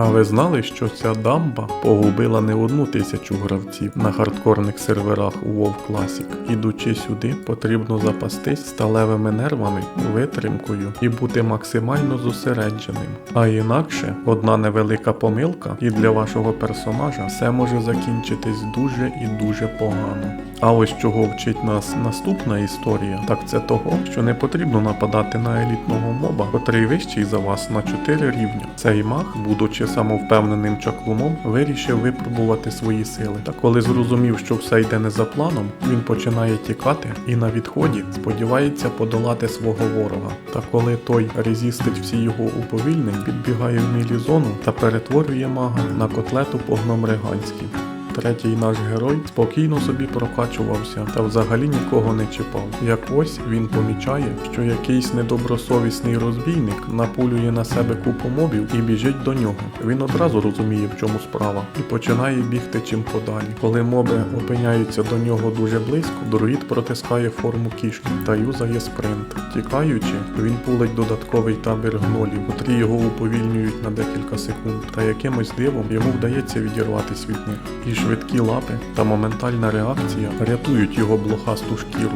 А ви знали, що ця дамба погубила не одну тисячу гравців на хардкорних серверах у WoW Classic? Ідучи сюди, потрібно запастись сталевими нервами, витримкою і бути максимально зосередженим. А інакше одна невелика помилка, і для вашого персонажа все може закінчитись дуже і дуже погано. А ось чого вчить нас наступна історія, так це того, що не потрібно нападати на елітного моба, котрий вищий за вас на 4 рівня. Цей маг, будучи самовпевненим чаклуном, вирішив випробувати свої сили. Та коли зрозумів, що все йде не за планом, він починає тікати і на відході сподівається подолати свого ворога. Та коли той резістить всі його уповільнень, підбігає в мілі зону та перетворює мага на котлету по гномриганськи. Третій наш герой спокійно собі прокачувався та взагалі нікого не чіпав. Як ось він помічає, що якийсь недобросовісний розбійник напулює на себе купу мобів і біжить до нього. Він одразу розуміє, в чому справа, і починає бігти чим подалі. Коли моби опиняються до нього дуже близько, друїд протискає форму кішки та юзає спринт. Тікаючи, він пулить додатковий табір гнолів, котрі його уповільнюють на декілька секунд, та якимось дивом йому вдається відірватися від них. Швидкі лапи та моментальна реакція рятують його блохасту шкіру.